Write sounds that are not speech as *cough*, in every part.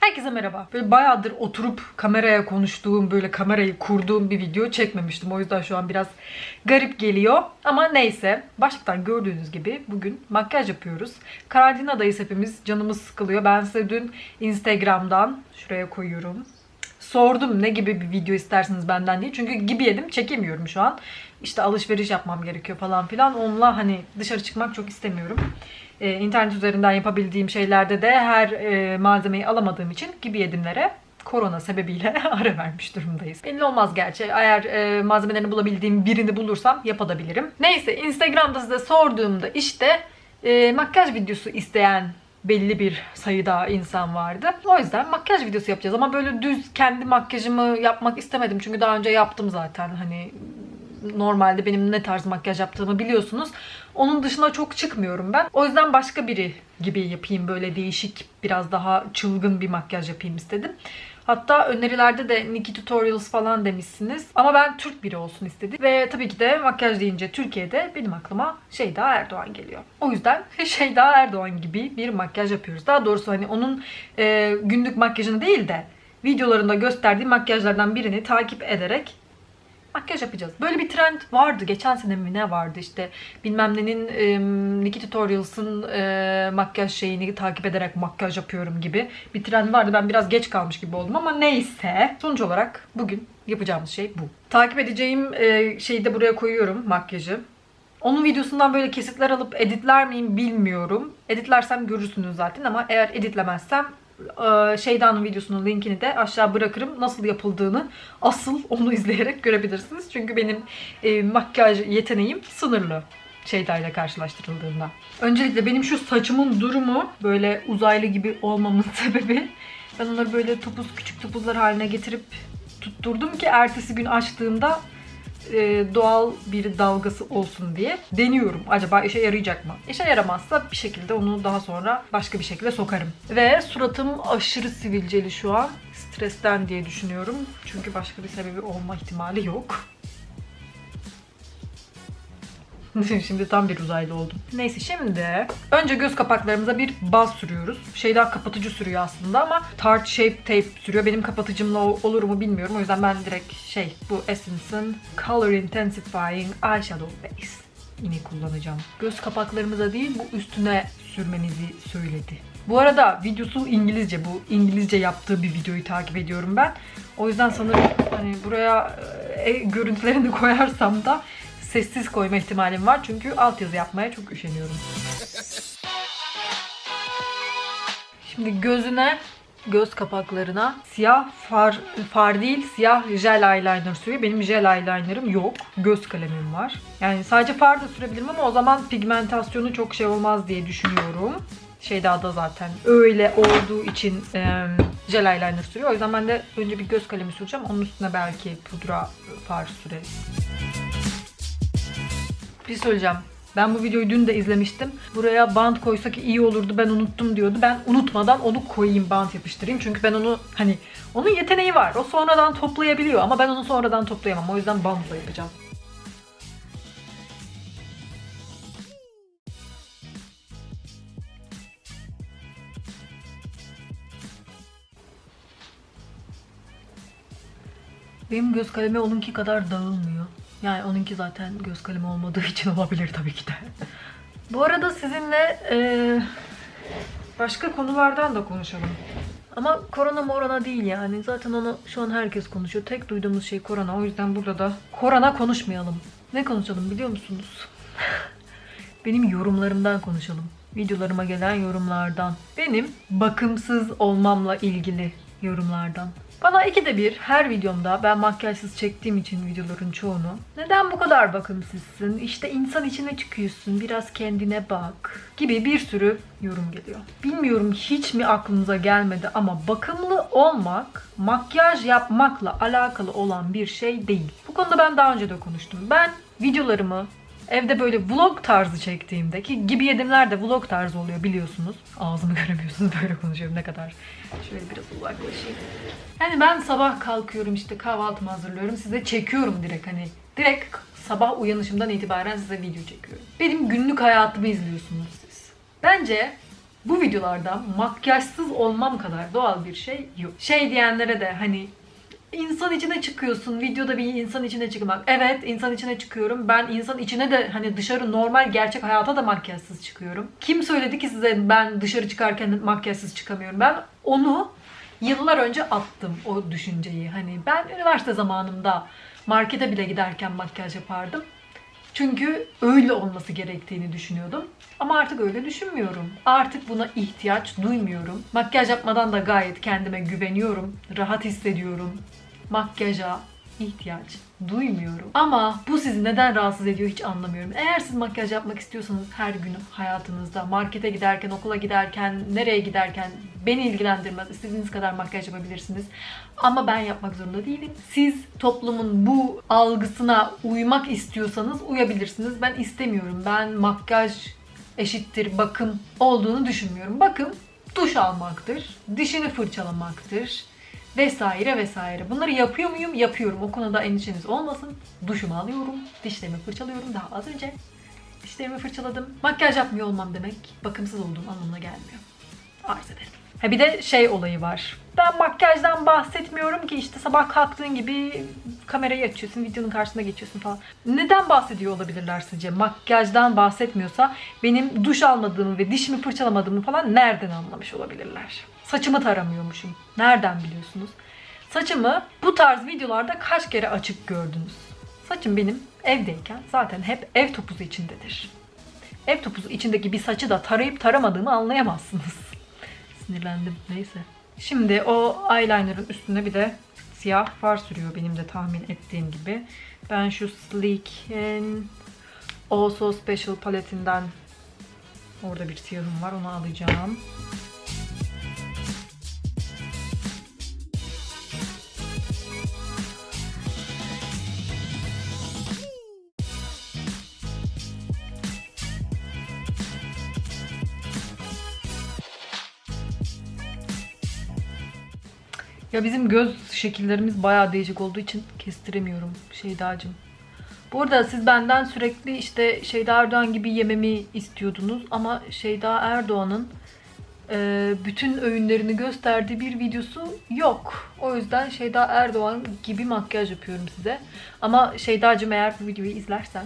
Herkese merhaba. Böyle bayağıdır oturup kameraya konuştuğum, böyle kamerayı kurduğum bir video çekmemiştim. O yüzden şu an biraz garip geliyor. Ama neyse. Başlıktan gördüğünüz gibi bugün makyaj yapıyoruz. Karantinadayız hepimiz. Canımız sıkılıyor. Ben size dün Instagram'dan şuraya koyuyorum. Sordum ne gibi bir video istersiniz benden diye. Çünkü gibi yedim çekemiyorum şu an. İşte alışveriş yapmam gerekiyor falan filan. Onunla hani dışarı çıkmak çok istemiyorum. Ee, internet üzerinden yapabildiğim şeylerde de her e, malzemeyi alamadığım için gibi yedimlere korona sebebiyle *laughs* ara vermiş durumdayız. Belli olmaz gerçi. Eğer e, malzemelerini bulabildiğim birini bulursam yapabilirim. Neyse Instagram'da size sorduğumda işte e, makyaj videosu isteyen belli bir sayıda insan vardı. O yüzden makyaj videosu yapacağız ama böyle düz kendi makyajımı yapmak istemedim. Çünkü daha önce yaptım zaten. Hani normalde benim ne tarz makyaj yaptığımı biliyorsunuz. Onun dışına çok çıkmıyorum ben. O yüzden başka biri gibi yapayım böyle değişik, biraz daha çılgın bir makyaj yapayım istedim. Hatta önerilerde de Nikki Tutorials falan demişsiniz. Ama ben Türk biri olsun istedim. Ve tabii ki de makyaj deyince Türkiye'de benim aklıma Şeyda Erdoğan geliyor. O yüzden *laughs* Şeyda Erdoğan gibi bir makyaj yapıyoruz. Daha doğrusu hani onun e, günlük makyajını değil de videolarında gösterdiği makyajlardan birini takip ederek makyaj yapacağız. Böyle bir trend vardı. Geçen sene mi ne vardı işte bilmem nenin e, Nikki Tutorials'ın e, makyaj şeyini takip ederek makyaj yapıyorum gibi bir trend vardı. Ben biraz geç kalmış gibi oldum ama neyse. Sonuç olarak bugün yapacağımız şey bu. Takip edeceğim e, şeyi de buraya koyuyorum makyajı. Onun videosundan böyle kesitler alıp editler miyim bilmiyorum. Editlersem görürsünüz zaten ama eğer editlemezsem Şeyda'nın videosunun linkini de aşağı bırakırım. Nasıl yapıldığını asıl onu *laughs* izleyerek görebilirsiniz. Çünkü benim e, makyaj yeteneğim sınırlı. Şeyda ile karşılaştırıldığında. Öncelikle benim şu saçımın durumu böyle uzaylı gibi olmamın *laughs* sebebi ben onları böyle topuz küçük topuzlar haline getirip tutturdum ki ertesi gün açtığımda e, doğal bir dalgası olsun diye deniyorum. Acaba işe yarayacak mı? İşe yaramazsa bir şekilde onu daha sonra başka bir şekilde sokarım. Ve suratım aşırı sivilceli şu an. Stresten diye düşünüyorum. Çünkü başka bir sebebi olma ihtimali yok. *laughs* Şimdi tam bir uzaylı oldum. Neyse şimdi önce göz kapaklarımıza bir baz sürüyoruz. Şeyden kapatıcı sürüyor aslında ama Tarte Shape Tape sürüyor. Benim kapatıcımla olur mu bilmiyorum. O yüzden ben direkt şey bu Essence'ın Color Intensifying Eyeshadow Base yine kullanacağım. Göz kapaklarımıza değil bu üstüne sürmenizi söyledi. Bu arada videosu İngilizce. Bu İngilizce yaptığı bir videoyu takip ediyorum ben. O yüzden sanırım hani buraya e, görüntülerini *laughs* koyarsam da sessiz koyma ihtimalim var. Çünkü altyazı yapmaya çok üşeniyorum. *laughs* Şimdi gözüne, göz kapaklarına siyah far, far değil siyah jel eyeliner sürüyor. Benim jel eyelinerım yok. Göz kalemim var. Yani sadece far da sürebilirim ama o zaman pigmentasyonu çok şey olmaz diye düşünüyorum. Şeyda da zaten öyle olduğu için e, jel eyeliner sürüyor. O yüzden ben de önce bir göz kalemi süreceğim. Onun üstüne belki pudra far süreriz. Bir şey söyleyeceğim. Ben bu videoyu dün de izlemiştim. Buraya bant koysak iyi olurdu ben unuttum diyordu. Ben unutmadan onu koyayım bant yapıştırayım. Çünkü ben onu hani onun yeteneği var. O sonradan toplayabiliyor ama ben onu sonradan toplayamam. O yüzden bantla yapacağım. Benim göz kalemi onunki kadar dağılmıyor. Yani onunki zaten göz kalemi olmadığı için olabilir tabii ki de. Bu arada sizinle eee, başka konulardan da konuşalım. Ama korona morona değil yani. Zaten onu şu an herkes konuşuyor. Tek duyduğumuz şey korona. O yüzden burada da korona konuşmayalım. Ne konuşalım biliyor musunuz? *laughs* Benim yorumlarımdan konuşalım. Videolarıma gelen yorumlardan. Benim bakımsız olmamla ilgili yorumlardan. Bana ikide bir her videomda ben makyajsız çektiğim için videoların çoğunu neden bu kadar bakımsızsın işte insan içine çıkıyorsun biraz kendine bak gibi bir sürü yorum geliyor. Bilmiyorum hiç mi aklınıza gelmedi ama bakımlı olmak makyaj yapmakla alakalı olan bir şey değil. Bu konuda ben daha önce de konuştum. Ben videolarımı Evde böyle vlog tarzı çektiğimde ki gibi yedimler de vlog tarzı oluyor biliyorsunuz. Ağzımı *laughs* göremiyorsunuz böyle konuşuyorum ne kadar. Şöyle biraz uzaklaşayım. Yani ben sabah kalkıyorum işte kahvaltımı hazırlıyorum. Size çekiyorum direkt hani. Direkt sabah uyanışımdan itibaren size video çekiyorum. Benim günlük hayatımı izliyorsunuz siz. Bence Bu videolarda makyajsız olmam kadar doğal bir şey yok. Şey diyenlere de hani insan içine çıkıyorsun. Videoda bir insan içine çıkmak. Evet insan içine çıkıyorum. Ben insan içine de hani dışarı normal gerçek hayata da makyajsız çıkıyorum. Kim söyledi ki size ben dışarı çıkarken makyajsız çıkamıyorum? Ben onu yıllar önce attım o düşünceyi. Hani ben üniversite zamanımda markete bile giderken makyaj yapardım. Çünkü öyle olması gerektiğini düşünüyordum. Ama artık öyle düşünmüyorum. Artık buna ihtiyaç duymuyorum. Makyaj yapmadan da gayet kendime güveniyorum. Rahat hissediyorum. Makyaja ihtiyaç duymuyorum. Ama bu sizi neden rahatsız ediyor hiç anlamıyorum. Eğer siz makyaj yapmak istiyorsanız her gün hayatınızda markete giderken, okula giderken, nereye giderken beni ilgilendirmez. İstediğiniz kadar makyaj yapabilirsiniz. Ama ben yapmak zorunda değilim. Siz toplumun bu algısına uymak istiyorsanız uyabilirsiniz. Ben istemiyorum. Ben makyaj eşittir bakım olduğunu düşünmüyorum. Bakım duş almaktır, dişini fırçalamaktır vesaire vesaire. Bunları yapıyor muyum? Yapıyorum. O konuda endişeniz olmasın. Duşumu alıyorum, dişlerimi fırçalıyorum. Daha az önce dişlerimi fırçaladım. Makyaj yapmıyor olmam demek bakımsız olduğum anlamına gelmiyor. Arz ederim. Ha bir de şey olayı var. Ben makyajdan bahsetmiyorum ki işte sabah kalktığın gibi kamerayı açıyorsun, videonun karşısına geçiyorsun falan. Neden bahsediyor olabilirler sizce? Makyajdan bahsetmiyorsa benim duş almadığımı ve dişimi fırçalamadığımı falan nereden anlamış olabilirler? Saçımı taramıyormuşum. Nereden biliyorsunuz? Saçımı bu tarz videolarda kaç kere açık gördünüz? Saçım benim evdeyken zaten hep ev topuzu içindedir. Ev topuzu içindeki bir saçı da tarayıp taramadığımı anlayamazsınız. Sinirlendim. Neyse. Şimdi o eyeliner'ın üstüne bir de siyah far sürüyor benim de tahmin ettiğim gibi. Ben şu Sleek'in Oh So Special paletinden orada bir siyahım var onu alacağım. Ya bizim göz şekillerimiz bayağı değişik olduğu için kestiremiyorum Şeydacığım. Bu arada siz benden sürekli işte Şeyda Erdoğan gibi yememi istiyordunuz ama Şeyda Erdoğan'ın e, bütün öğünlerini gösterdiği bir videosu yok. O yüzden Şeyda Erdoğan gibi makyaj yapıyorum size. Ama Şeydacığım eğer bu videoyu izlersen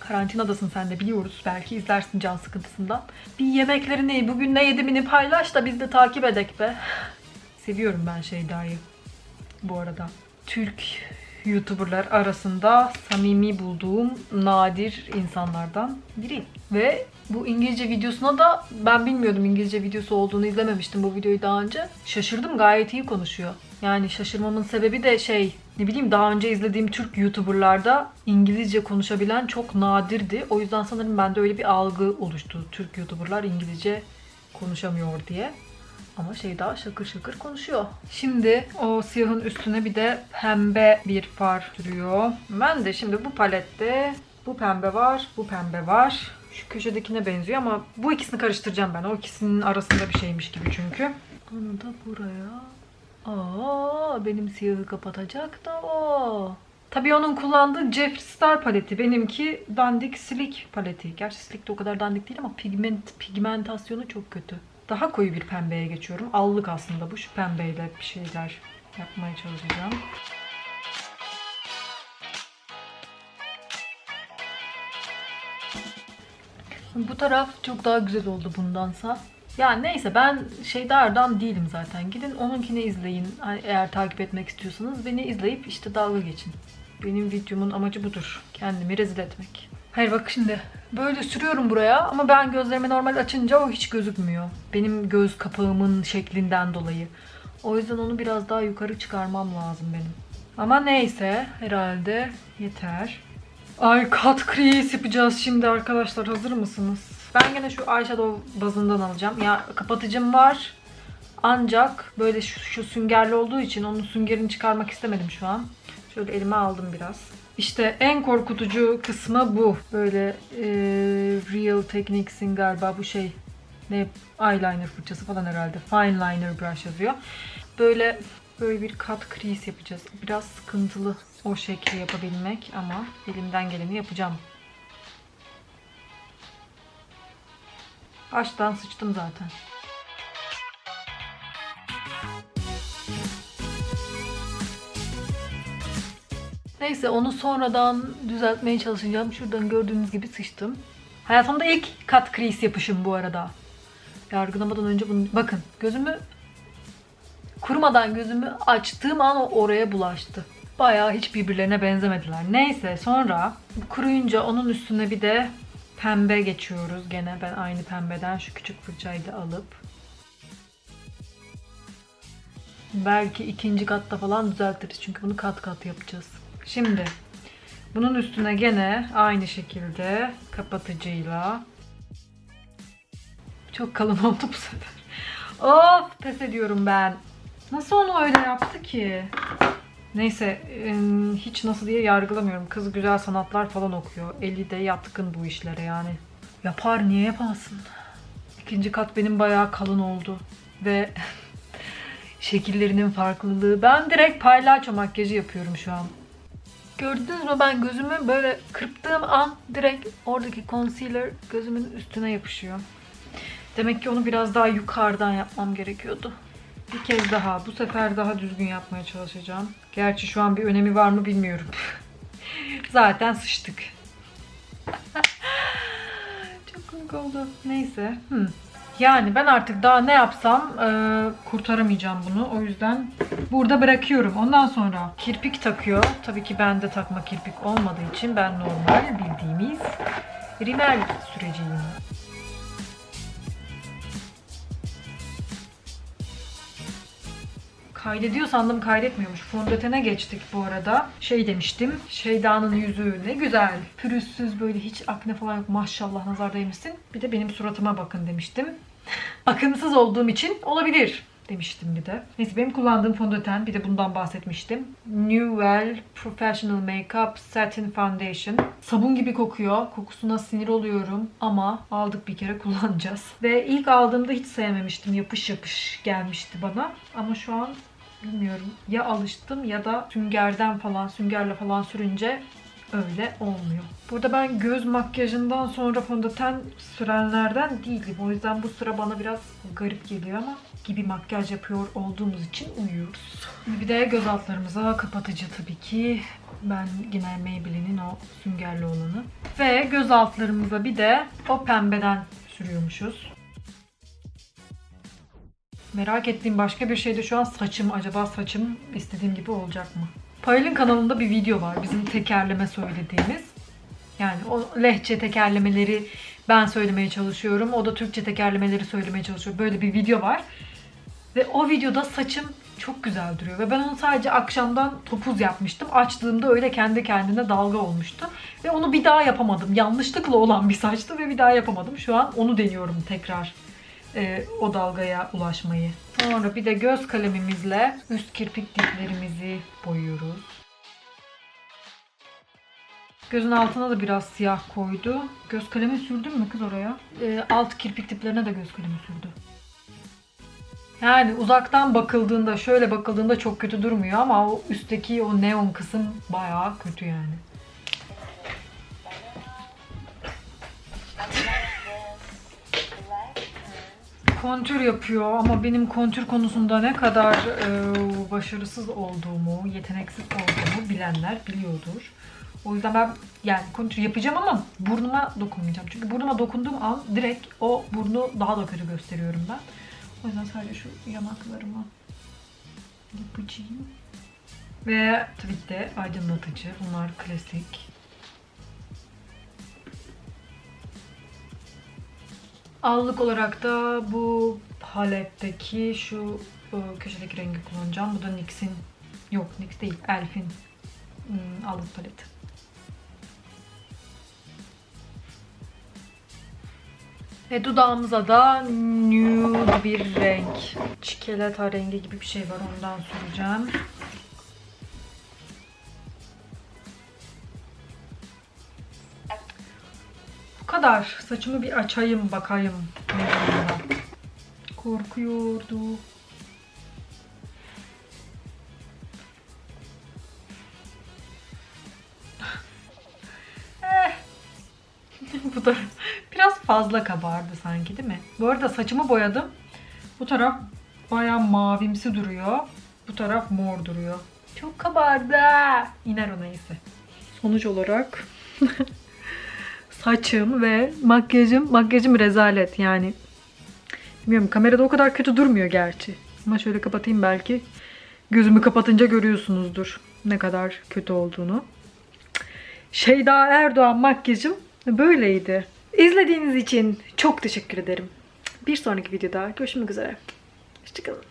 karantinadasın sen de biliyoruz. Belki izlersin can sıkıntısından. Bir yemeklerini, bugün ne yedimini paylaş da biz de takip edek be. Seviyorum ben Şeyda'yı. Bu arada. Türk YouTuber'lar arasında samimi bulduğum nadir insanlardan biri. Ve bu İngilizce videosuna da ben bilmiyordum İngilizce videosu olduğunu izlememiştim bu videoyu daha önce. Şaşırdım gayet iyi konuşuyor. Yani şaşırmamın sebebi de şey ne bileyim daha önce izlediğim Türk YouTuber'larda İngilizce konuşabilen çok nadirdi. O yüzden sanırım bende öyle bir algı oluştu. Türk YouTuber'lar İngilizce konuşamıyor diye. Ama şey daha şakır şakır konuşuyor. Şimdi o siyahın üstüne bir de pembe bir far sürüyor. Ben de şimdi bu palette bu pembe var, bu pembe var. Şu köşedekine benziyor ama bu ikisini karıştıracağım ben. O ikisinin arasında bir şeymiş gibi çünkü. Onu da buraya. Aa, benim siyahı kapatacak da o. Tabii onun kullandığı Jeffree Star paleti. Benimki dandik silik paleti. Gerçi silik de o kadar dandik değil ama pigment pigmentasyonu çok kötü. Daha koyu bir pembeye geçiyorum. Allık aslında bu. Şu pembeyle bir şeyler yapmaya çalışacağım. Bu taraf çok daha güzel oldu bundansa. Ya neyse ben Şeydar'dan değilim zaten. Gidin onunkini izleyin. Eğer takip etmek istiyorsanız beni izleyip işte dalga geçin. Benim videomun amacı budur. Kendimi rezil etmek. Hayır bak şimdi böyle sürüyorum buraya ama ben gözlerimi normal açınca o hiç gözükmüyor. Benim göz kapağımın şeklinden dolayı. O yüzden onu biraz daha yukarı çıkarmam lazım benim. Ama neyse herhalde yeter. Ay kat crease yapacağız şimdi arkadaşlar hazır mısınız? Ben gene şu eyeshadow bazından alacağım. Ya kapatıcım var. Ancak böyle şu, şu süngerli olduğu için onun süngerini çıkarmak istemedim şu an. Şöyle elime aldım biraz. İşte en korkutucu kısmı bu. Böyle e, Real Techniques'in galiba bu şey ne eyeliner fırçası falan herhalde. Fine liner brush yazıyor. Böyle böyle bir kat crease yapacağız. Biraz sıkıntılı o şekli yapabilmek ama elimden geleni yapacağım. Açtan sıçtım zaten. Neyse onu sonradan düzeltmeye çalışacağım. Şuradan gördüğünüz gibi sıçtım. Hayatımda ilk kat crease yapışım bu arada. Yargılamadan önce bunu... Bakın gözümü kurumadan gözümü açtığım an oraya bulaştı. Bayağı hiç birbirlerine benzemediler. Neyse sonra kuruyunca onun üstüne bir de pembe geçiyoruz. Gene ben aynı pembeden şu küçük fırçayı da alıp belki ikinci katta falan düzeltiriz. Çünkü bunu kat kat yapacağız. Şimdi bunun üstüne gene aynı şekilde kapatıcıyla çok kalın *laughs* oldu bu sefer. Of pes ediyorum ben. Nasıl onu öyle yaptı ki? Neyse hiç nasıl diye yargılamıyorum. Kız güzel sanatlar falan okuyor. Eli de yatkın bu işlere yani. Yapar niye yapmasın? İkinci kat benim bayağı kalın oldu. Ve *laughs* şekillerinin farklılığı. Ben direkt palyaço makyajı yapıyorum şu an. Gördünüz mü ben gözümü böyle kırptığım an direkt oradaki concealer gözümün üstüne yapışıyor. Demek ki onu biraz daha yukarıdan yapmam gerekiyordu. Bir kez daha, bu sefer daha düzgün yapmaya çalışacağım. Gerçi şu an bir önemi var mı bilmiyorum. *laughs* Zaten sıçtık. *laughs* Çok komik oldu. Neyse. Hmm. Yani ben artık daha ne yapsam e, kurtaramayacağım bunu. O yüzden burada bırakıyorum. Ondan sonra kirpik takıyor. Tabii ki bende takma kirpik olmadığı için ben normal bildiğimiz rimel süreciyim. Kaydediyor sandım kaydetmiyormuş. Fondötene geçtik bu arada. Şey demiştim. Şeyda'nın yüzü ne güzel. Pürüzsüz böyle hiç akne falan yok. Maşallah nazar değmişsin. Bir de benim suratıma bakın demiştim. Akımsız olduğum için olabilir demiştim bir de. Neyse benim kullandığım fondöten bir de bundan bahsetmiştim. Newell Professional Makeup Satin Foundation. Sabun gibi kokuyor. Kokusuna sinir oluyorum ama aldık bir kere *laughs* kullanacağız. Ve ilk aldığımda hiç sevmemiştim. Yapış yapış gelmişti bana. Ama şu an bilmiyorum ya alıştım ya da süngerden falan süngerle falan sürünce öyle olmuyor. Burada ben göz makyajından sonra fondöten sürenlerden değilim. O yüzden bu sıra bana biraz garip geliyor ama gibi makyaj yapıyor olduğumuz için uyuyoruz. Bir de göz altlarımıza kapatıcı tabii ki. Ben yine Maybelline'in o süngerli olanı. Ve göz altlarımıza bir de o pembeden sürüyormuşuz. Merak ettiğim başka bir şey de şu an saçım. Acaba saçım istediğim gibi olacak mı? Payel'in kanalında bir video var. Bizim tekerleme söylediğimiz. Yani o lehçe tekerlemeleri ben söylemeye çalışıyorum. O da Türkçe tekerlemeleri söylemeye çalışıyor. Böyle bir video var. Ve o videoda saçım çok güzel duruyor. Ve ben onu sadece akşamdan topuz yapmıştım. Açtığımda öyle kendi kendine dalga olmuştu. Ve onu bir daha yapamadım. Yanlışlıkla olan bir saçtı ve bir daha yapamadım. Şu an onu deniyorum tekrar e, o dalgaya ulaşmayı. Sonra bir de göz kalemimizle üst kirpik diplerimizi boyuyoruz. Gözün altına da biraz siyah koydu. Göz kalemi sürdün mü kız oraya? E, alt kirpik diplerine de göz kalemi sürdü. Yani uzaktan bakıldığında, şöyle bakıldığında çok kötü durmuyor ama o üstteki o neon kısım bayağı kötü yani. Kontür yapıyor ama benim kontür konusunda ne kadar e, başarısız olduğumu, yeteneksiz olduğumu bilenler biliyordur. O yüzden ben yani kontür yapacağım ama burnuma dokunmayacağım. Çünkü burnuma dokunduğum an direkt o burnu daha da kötü gösteriyorum ben. O yüzden sadece şu yanaklarıma yapacağım. Ve tabii ki de aydınlatıcı. Bunlar klasik. Allık olarak da bu paletteki şu e, köşedeki rengi kullanacağım. Bu da NYX'in, yok NYX değil, Elf'in hmm, allık paleti. Ve dudağımıza da nude bir renk. Çikolata rengi gibi bir şey var ondan süreceğim. Kadar. Saçımı bir açayım bakayım. Korkuyordu. *laughs* Eh. *laughs* Bu da biraz fazla kabardı sanki değil mi? Bu arada saçımı boyadım. Bu taraf bayağı mavimsi duruyor. Bu taraf mor duruyor. Çok kabardı. İner o neyse. Sonuç olarak *laughs* saçım ve makyajım, makyajım rezalet yani. Bilmiyorum kamerada o kadar kötü durmuyor gerçi. Ama şöyle kapatayım belki. Gözümü kapatınca görüyorsunuzdur ne kadar kötü olduğunu. Şeyda Erdoğan makyajım böyleydi. İzlediğiniz için çok teşekkür ederim. Bir sonraki videoda görüşmek üzere. Hoşçakalın.